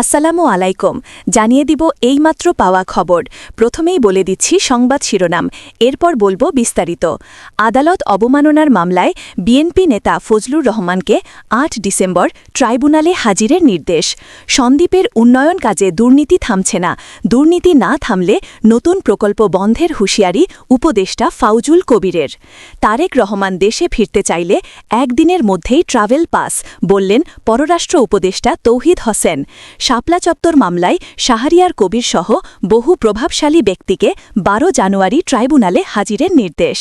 আসসালামু আলাইকুম। জানিয়ে দিব এইমাত্র পাওয়া খবর। প্রথমেই বলে দিচ্ছি সংবাদ শিরোনাম। এরপর বলব বিস্তারিত। আদালত অবমাননার মামলায় বিএনপি নেতা ফজলুর রহমানকে আট ডিসেম্বর ট্রাইব্যুনালে হাজিরের নির্দেশ। সন্দ্বীপের উন্নয়ন কাজে দুর্নীতি থামছে না। দুর্নীতি না থামলে নতুন প্রকল্প বন্ধের হুঁশিয়ারি উপদেষ্টা ফাউজুল কবিরের। তারেক রহমান দেশে ফিরতে চাইলে একদিনের মধ্যেই ট্রাভেল পাস, বললেন পররাষ্ট্র উপদেষ্টা তৌহিদ হোসেন। শাপলা চত্বর মামলায় শাহরিয়ার কবির সহ বহু প্রভাবশালী ব্যক্তিকে বারো জানুয়ারি ট্রাইব্যুনালে হাজিরের নির্দেশ।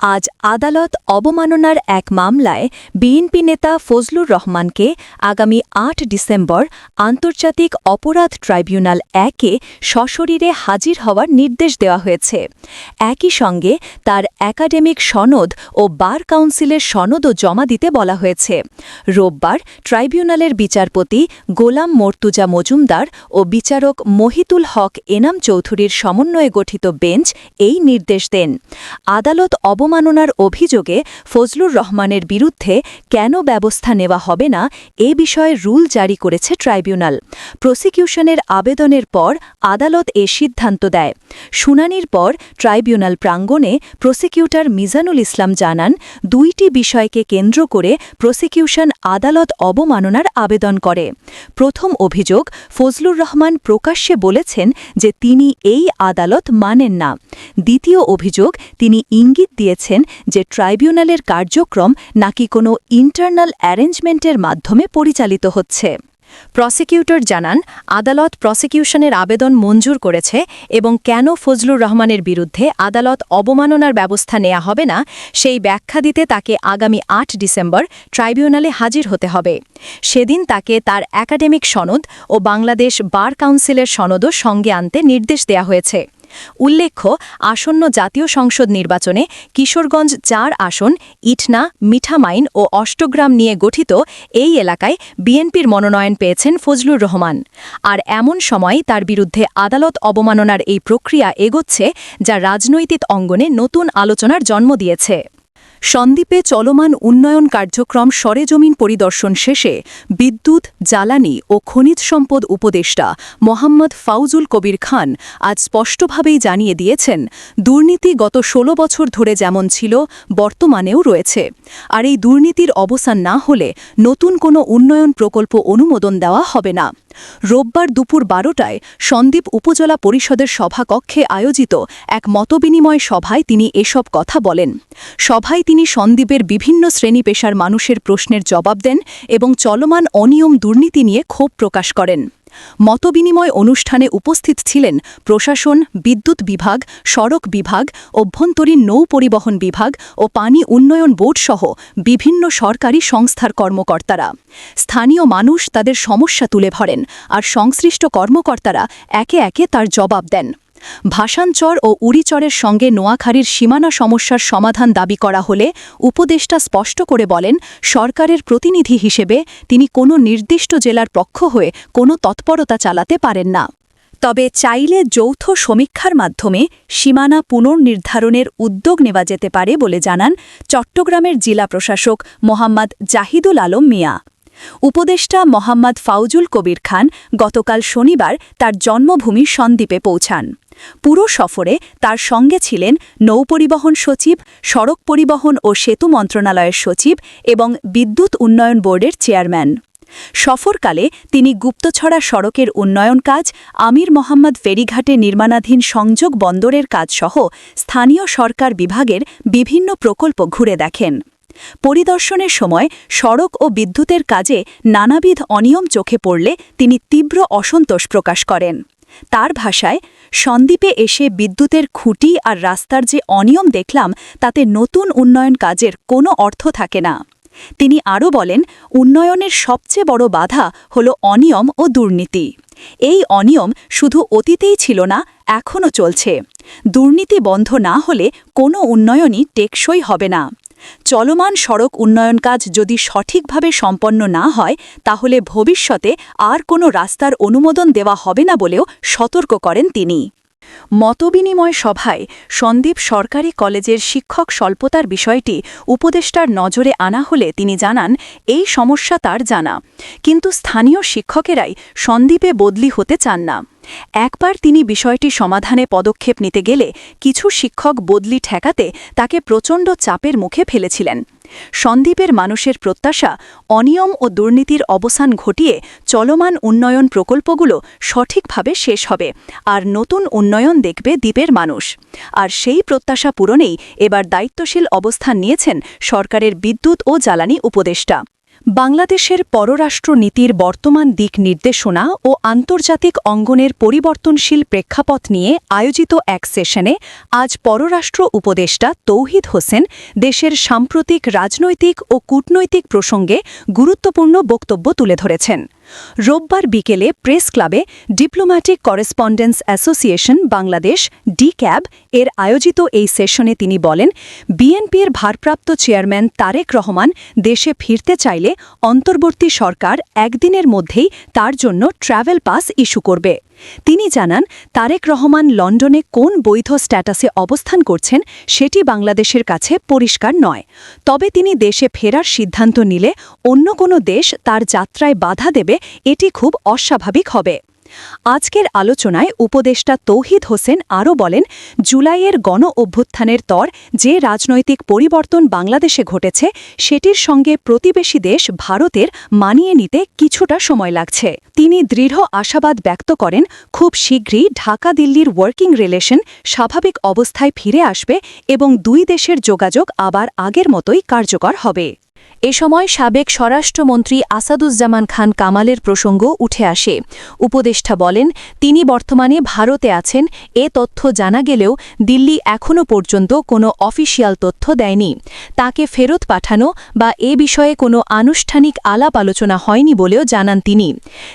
আজ আদালত অবমাননার এক মামলায় বিএনপি নেতা ফজলুর রহমানকে আগামী আট ডিসেম্বর আন্তর্জাতিক অপরাধ ট্রাইব্যুনাল একে সশরীরে হাজির হওয়ার নির্দেশ দেওয়া হয়েছে। একই সঙ্গে তার একাডেমিক সনদ ও বার কাউন্সিলের সনদও জমা দিতে বলা হয়েছে। রোববার ট্রাইব্যুনালের বিচারপতি গোলাম মর্তুজা মজুমদার ও বিচারক মহিতুল হক এনাম চৌধুরীর সমন্বয়ে গঠিত বেঞ্চ এই নির্দেশ দেন। আদালত অবমাননার অভিযোগে ফজলুর রহমানের বিরুদ্ধে কেন ব্যবস্থা নেওয়া হবে না এ বিষয়ে রুল জারি করেছে ট্রাইব্যুনাল। প্রসিকিউশনের আবেদনের পর আদালত এ সিদ্ধান্ত দেয়। শুনানির পর ট্রাইব্যুনাল প্রাঙ্গণে প্রসিকিউটর মিজানুল ইসলাম জানান, দুইটি বিষয়কে কেন্দ্র করে প্রসিকিউশন আদালত অবমাননার আবেদন করে। প্রথম অভিযোগ, ফজলুর রহমান প্রকাশ্যে বলেছেন যে তিনি এই আদালত মানেন না। দ্বিতীয় অভিযোগ, তিনি ইঙ্গিত দিয়েছেন যে ট্রাইব্যুনালের কার্যক্রম নাকি কোনো ইন্টারনাল অ্যারেঞ্জমেন্টের মাধ্যমে পরিচালিত হচ্ছে। প্রসিকিউটর জানান, আদালত প্রসিকিউশনের আবেদন মঞ্জুর করেছে এবং কেন ফজলুর রহমানের বিরুদ্ধে আদালত অবমাননার ব্যবস্থা নেওয়া হবে না, সেই ব্যাখ্যা দিতে তাকে আগামী আট ডিসেম্বর ট্রাইব্যুনালে হাজির হতে হবে। সেদিন তাকে তার একাডেমিক সনদ ও বাংলাদেশ বার কাউন্সিলের সনদও সঙ্গে আনতে নির্দেশ দেয়া হয়েছে। উল্লেখ্য, আসন্ন জাতীয় সংসদ নির্বাচনে কিশোরগঞ্জ চার আসন, ইটনা, মিঠামাইন ও অষ্টগ্রাম নিয়ে গঠিত এই এলাকায় বিএনপির মনোনয়ন পেয়েছেন ফজলুর রহমান। আর এমন সময় তার বিরুদ্ধে আদালত অবমাননার এই প্রক্রিয়া এগোচ্ছে, যা রাজনৈতিক অঙ্গনে নতুন আলোচনার জন্ম দিয়েছে। সন্দ্বীপে চলমান উন্নয়ন কার্যক্রম সরেজমিন পরিদর্শন শেষে বিদ্যুৎ, জ্বালানি ও খনিজ সম্পদ উপদেষ্টা মোহাম্মদ ফাউজুল কবির খান আজ স্পষ্টভাবেই জানিয়ে দিয়েছেন, দুর্নীতি গত ১৬ বছর ধরে যেমন ছিল, বর্তমানেও রয়েছে। আর এই দুর্নীতির অবসান না হলে নতুন কোনো উন্নয়ন প্রকল্প অনুমোদন দেওয়া হবে না। রোববার দুপুর বারোটায় সন্দ্বীপ উপজেলা পরিষদের সভাকক্ষে আয়োজিত এক মতবিনিময় সভায় তিনি এসব কথা বলেন। সভায় তিনি সন্দ্বীপের বিভিন্ন শ্রেণি পেশার মানুষের প্রশ্নের জবাব দেন এবং চলমান অনিয়ম দুর্নীতি নিয়ে ক্ষোভ প্রকাশ করেন। মতবিনিময় অনুষ্ঠানে উপস্থিত ছিলেন প্রশাসন, বিদ্যুৎ বিভাগ, সড়ক বিভাগ, অভ্যন্তরীণ নৌ পরিবহন বিভাগ ও পানি উন্নয়ন বোর্ড সহ বিভিন্ন সরকারি সংস্থার কর্মকর্তারা। স্থানীয় মানুষ তাদের সমস্যা তুলে ধরেন আর সংশ্লিষ্ট কর্মকর্তারা একে একে তার জবাব দেন। ভাষাঞ্চর ও উড়িচরের সঙ্গে নোয়াখালীর সীমানা সমস্যার সমাধান দাবি করা হলে উপদেষ্টা স্পষ্ট করে বলেন, সরকারের প্রতিনিধি হিসেবে তিনি কোনো নির্দিষ্ট জেলার পক্ষ হয়ে কোনো তৎপরতা চালাতে পারেন না। তবে চাইলে যৌথ সমীক্ষার মাধ্যমে সীমানা পুনর্নির্ধারণের উদ্যোগ নেওয়া যেতে পারে বলে জানান চট্টগ্রামের জেলা প্রশাসক মোহাম্মদ জাহিদুল আলম মিয়া। উপদেষ্টা মোহাম্মদ ফাউজুল কবির খান গতকাল শনিবার তার জন্মভূমি সন্দ্বীপে পৌঁছান। পুরো সফরে তার সঙ্গে ছিলেন নৌপরিবহন সচিব, সড়ক পরিবহন ও সেতু মন্ত্রণালয়ের সচিব এবং বিদ্যুৎ উন্নয়ন বোর্ডের চেয়ারম্যান। সফরকালে তিনি গুপ্তছড়া সড়কের উন্নয়ন কাজ, আমির মোহাম্মদ ফেরিঘাটে নির্মাণাধীন সংযোগ বন্দরের কাজসহ স্থানীয় সরকার বিভাগের বিভিন্ন প্রকল্প ঘুরে দেখেন। পরিদর্শনের সময় সড়ক ও বিদ্যুতের কাজে নানাবিধ অনিয়ম চোখে পড়লে তিনি তীব্র অসন্তোষ প্রকাশ করেন। তার ভাষায়, সন্দ্বীপে এসে বিদ্যুতের খুঁটি আর রাস্তার যে অনিয়ম দেখলাম, তাতে নতুন উন্নয়ন কাজের কোনো অর্থ থাকে না। তিনি আরও বলেন, উন্নয়নের সবচেয়ে বড় বাধা হল অনিয়ম ও দুর্নীতি। এই অনিয়ম শুধু অতীতেই ছিল না, এখনও চলছে। দুর্নীতি বন্ধ না হলে কোনো উন্নয়নই টেকসই হবে না। চলমান সড়ক উন্নয়ন কাজ যদি সঠিকভাবে সম্পন্ন না হয়, তাহলে ভবিষ্যতে আর কোনো রাস্তার অনুমোদন দেওয়া হবে না বলেও সতর্ক করেন তিনি। মতবিনিময় সভায় সন্দীপ সরকারি কলেজের শিক্ষক স্বল্পতার বিষয়টি উপদেষ্টার নজরে আনা হলে তিনি জানান, এই সমস্যা তার জানা। কিন্তু স্থানীয় শিক্ষকেরাই সন্দীপে বদলি হতে চান না। একবার তিনি বিষয়টি সমাধানে পদক্ষেপ নিতে গেলে কিছু শিক্ষক বদলি ঠেকাতে তাকে প্রচণ্ড চাপের মুখে ফেলেছিলেন। সন্দ্বীপের মানুষের প্রত্যাশা, অনিয়ম ও দুর্নীতির অবসান ঘটিয়ে চলমান উন্নয়ন প্রকল্পগুলো সঠিকভাবে শেষ হবে। আর নতুন উন্নয়ন দেখবে দ্বীপের মানুষ। আর সেই প্রত্যাশা পূরণেই এবার দায়িত্বশীল অবস্থান নিয়েছেন সরকারের বিদ্যুৎ ও জ্বালানি উপদেষ্টা। বাংলাদেশের পররাষ্ট্র নীতির বর্তমান দিক নির্দেশনা ও আন্তর্জাতিক অঙ্গনের পরিবর্তনশীল প্রেক্ষাপট নিয়ে আয়োজিত এক সেশনে আজ পররাষ্ট্র উপদেষ্টা তৌহিদ হোসেন দেশের সাম্প্রতিক রাজনৈতিক ও কূটনৈতিক প্রসঙ্গে গুরুত্বপূর্ণ বক্তব্য তুলে ধরেছেন। রোববার বিকেলে প্রেস ক্লাবে diplomatic correspondence association Bangladesh DCAB এর আয়োজিত এই সেশনে তিনি বলেন, বিএনপির ভারপ্রাপ্ত চেয়ারম্যান তারেক রহমান দেশে ফিরতে চাইলে অন্তর্বর্তী সরকার একদিনের মধ্যেই তার জন্য ট্রাভেল পাস ইস্যু করবে। তিনি জানান, তারেক রহমান লন্ডনে কোন বৈধ স্ট্যাটাসে অবস্থান করছেন সেটি বাংলাদেশের কাছে পরিষ্কার নয়। তবে তিনি দেশে ফেরার সিদ্ধান্ত নিলে অন্য কোনো দেশ তার যাত্রায় বাধা দেবে, এটি খুব অস্বাভাবিক হবে। আজকের আলোচনায় উপদেষ্টা তৌহিদ হোসেন আরও বলেন, জুলাইয়ের গণ অভ্যুত্থানের তর যে রাজনৈতিক পরিবর্তন বাংলাদেশে ঘটেছে, সেটির সঙ্গে প্রতিবেশী দেশ ভারতের মানিয়ে নিতে কিছুটা সময় লাগছে। তিনি দৃঢ় আশাবাদ ব্যক্ত করেন, খুব শীঘ্রই ঢাকা দিল্লির ওয়ার্কিং রিলেশন স্বাভাবিক অবস্থায় ফিরে আসবে এবং দুই দেশের যোগাযোগ আবার আগের মতোই কার্যকর হবে। এ সময় সাবেক স্বরাষ্ট্রমন্ত্রী আসাদুজ্জামান খান কামালের প্রসঙ্গ উঠে আসে। উপদেষ্টা বলেন, তিনি বর্তমানে ভারতে আছেন, এ তথ্য জানা গেলেও দিল্লি এখনও পর্যন্ত কোনো অফিসিয়াল তথ্য দেয়নি। তাকে ফেরত পাঠানো বা এ বিষয়ে কোনো আনুষ্ঠানিক আলাপ আলোচনা হয়নি বলেও জানান তিনি।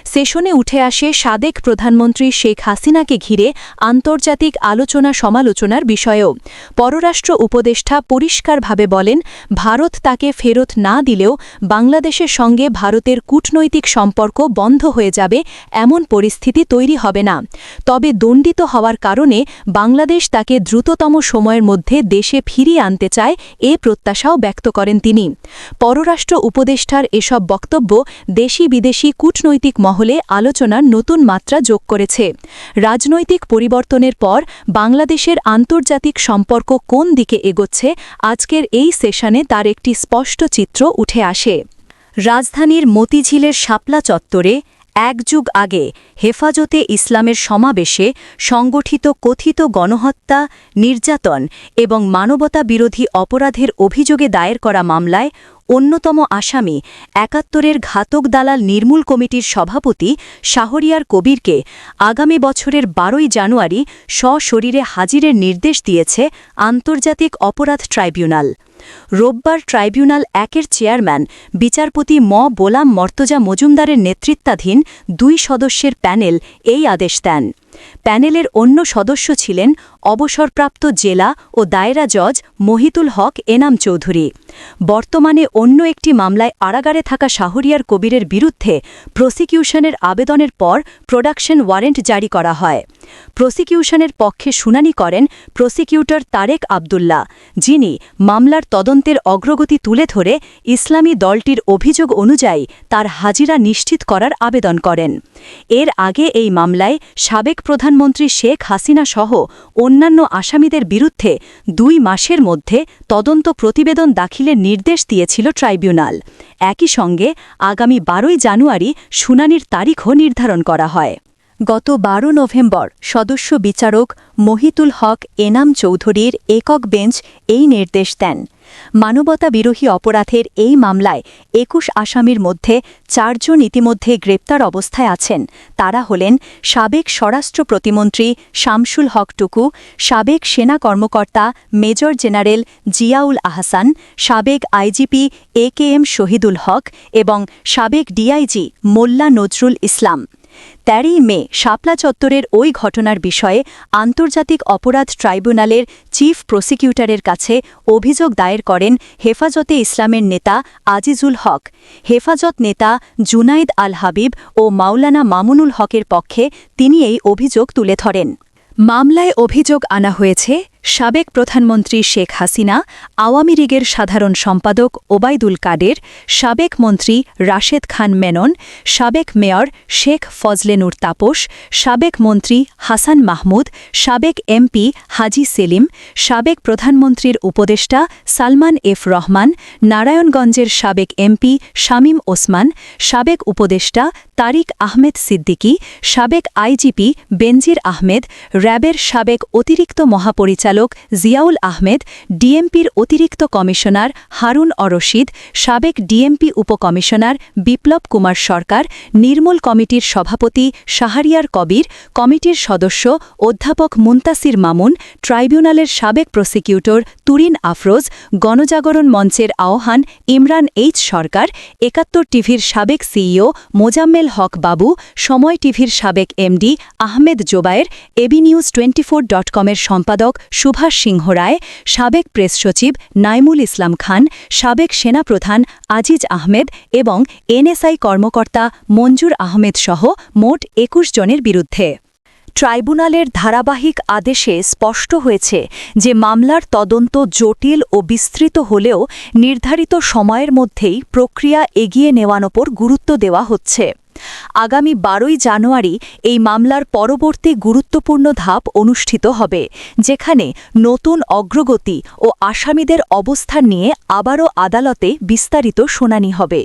সেশনে উঠে আসে সাবেক প্রধানমন্ত্রী শেখ হাসিনাকে ঘিরে আন্তর্জাতিক আলোচনা সমালোচনার বিষয়েও। পররাষ্ট্র উপদেষ্টা পরিষ্কারভাবে বলেন, ভারত তাকে ফেরত না দিলেও বাংলাদেশের সঙ্গে ভারতের কূটনৈতিক সম্পর্ক বন্ধ হয়ে যাবে এমন পরিস্থিতি তৈরি হবে না। তবে দণ্ডিত হওয়ার কারণে বাংলাদেশ তাকে দ্রুততম সময়ের মধ্যে দেশে ফিরিয়ে আনতে চায় এ প্রত্যাশাও ব্যক্ত করেন তিনি। পররাষ্ট্র উপদেষ্টার এসব বক্তব্য দেশি বিদেশি কূটনৈতিক মহলে আলোচনার নতুন মাত্রা যোগ করেছে। রাজনৈতিক পরিবর্তনের পর বাংলাদেশের আন্তর্জাতিক সম্পর্ক কোন দিকে এগোচ্ছে আজকের এই সেশনে তার একটি স্পষ্ট চিত্র উঠে আসে। রাজধানীর মতিঝিলের শাপলা চত্বরে এক যুগ আগে হেফাজতে ইসলামের সমাবেশে সংগঠিত কথিত গণহত্যা, নির্যাতন এবং মানবতা বিরোধী অপরাধের অভিযোগে দায়ের করা মামলায় অন্যতম আসামি একাত্তরের ঘাতক দালাল নির্মূল কমিটির সভাপতি শাহরিয়ার কবিরকে আগামী বছরের বারোই জানুয়ারি সশরীরে হাজিরের নির্দেশ দিয়েছে আন্তর্জাতিক অপরাধ ট্রাইব্যুনাল। রোববার ট্রাইব্যুনাল একের চেয়ারম্যান, বিচারপতি ম. বোলাম মর্তজা মজুমদারের নেতৃত্বাধীন দুই সদস্যের প্যানেল এই আদেশ দেন। প্যানেলের অন্য সদস্য ছিলেন অবসরপ্রাপ্ত জেলা ও দায়রা জজ মহিতুল হক এনাম চৌধুরী। বর্তমানে অন্য একটি মামলায় আড়াগারে থাকা শাহরিয়ার কবিরের বিরুদ্ধে প্রসিকিউশনের আবেদনের পর প্রোডাকশন ওয়ারেন্ট জারি করা হয়। প্রসিকিউশনের পক্ষে শুনানি করেন প্রসিকিউটর তারেক আবদুল্লাহ, যিনি মামলার তদন্তের অগ্রগতি তুলে ধরে ইসলামী দলটির অভিযোগ অনুযায়ী তার হাজিরা নিশ্চিত করার আবেদন করেন। এর আগে এই মামলায় সাবেক প্রধানমন্ত্রী শেখ হাসিনা সহ অন্যান্য আসামিদের বিরুদ্ধে দুই মাসের মধ্যে তদন্ত প্রতিবেদন দাখিলের নির্দেশ দিয়েছিল ট্রাইব্যুনাল। একই সঙ্গে আগামী বারোই জানুয়ারি শুনানির তারিখও নির্ধারণ করা হয়। গত বারো নভেম্বর সদস্য বিচারক মহিতুল হক এনাম চৌধুরীর একক বেঞ্চ এই নির্দেশ দেন। মানবতা বিরোধী অপরাধের এই মামলায় একুশ আসামির মধ্যে চারজন ইতিমধ্যে গ্রেপ্তার অবস্থায় আছেন। তারা হলেন সাবেক স্বরাষ্ট্র প্রতিমন্ত্রী শামসুল হক টুকু, সাবেক সেনা কর্মকর্তা মেজর জেনারেল জিয়াউল আহসান, সাবেক IGP A K M Shahidul Haque এবং সাবেক ডিআইজি মোল্লা নজরুল ইসলাম। তেরোই মে শাপলা চত্বরের ওই ঘটনার বিষয়ে আন্তর্জাতিক অপরাধ ট্রাইব্যুনালের চিফ প্রসিকিউটরের কাছে অভিযোগ দায়ের করেন হেফাজতে ইসলামের নেতা আজিজুল হক। হেফাজত নেতা জুনাইদ আল হাবিব ও মাওলানা মামুনুল হকের পক্ষে তিনি এই অভিযোগ তুলে ধরেন। মামলায় অভিযোগ আনা হয়েছে সাবেক প্রধানমন্ত্রী শেখ হাসিনা, আওয়ামী লীগের সাধারণ সম্পাদক ওবায়দুল কাদের, সাবেক মন্ত্রী রাশেদ খান মেনন, সাবেক মেয়র শেখ ফজলেনুর তাপস, সাবেক মন্ত্রী হাসান মাহমুদ, সাবেক এমপি হাজি সেলিম, সাবেক প্রধানমন্ত্রীর উপদেষ্টা সালমান এফ রহমান, নারায়ণগঞ্জের সাবেক এমপি শামীম ওসমান, সাবেক উপদেষ্টা তারিক আহমেদ সিদ্দিকী, সাবেক আইজিপি বেনজির আহমেদ, র্যাবের সাবেক অতিরিক্ত মহাপরিচালক জিয়াউল আহমেদ, ডিএমপির অতিরিক্ত কমিশনার হারুন অরশিদ, সাবেক ডিএমপি উপকমিশনার বিপ্লব কুমার সরকার, নির্মূল কমিটির সভাপতি শাহরিয়ার কবির, কমিটির সদস্য অধ্যাপক মুন্তাসির মামুন, ট্রাইব্যুনালের সাবেক প্রসিকিউটর তুরিন আফরোজ, গণজাগরণ মঞ্চের আহ্বান ইমরান এইচ সরকার, একাত্তর টিভির সাবেক সিইও মোজাম্মেল হক বাবু, সময় টিভির সাবেক MD Ahmed Zobayer, AB news twenty four dot কমের সম্পাদক সুভাষ সিংহ রায়, সাবেক প্রেস সচিব নাইমুল ইসলাম খান, সাবেক সেনাপ্রধান আজিজ আহমেদ এবং এনএসআই কর্মকর্তা মঞ্জুর আহমেদ সহ মোট একুশ জনের বিরুদ্ধে। ট্রাইব্যুনালের ধারাবাহিক আদেশে স্পষ্ট হয়েছে যে মামলার তদন্ত জটিল ও বিস্তৃত হলেও নির্ধারিত সময়ের মধ্যেই প্রক্রিয়া এগিয়ে নেওয়ার ওপর গুরুত্ব দেওয়া হচ্ছে। আগামী বারোই জানুয়ারি এই মামলার পরবর্তী গুরুত্বপূর্ণ ধাপ অনুষ্ঠিত হবে, যেখানে নতুন অগ্রগতি ও আসামিদের অবস্থান নিয়ে আবারও আদালতে বিস্তারিত শুনানি হবে।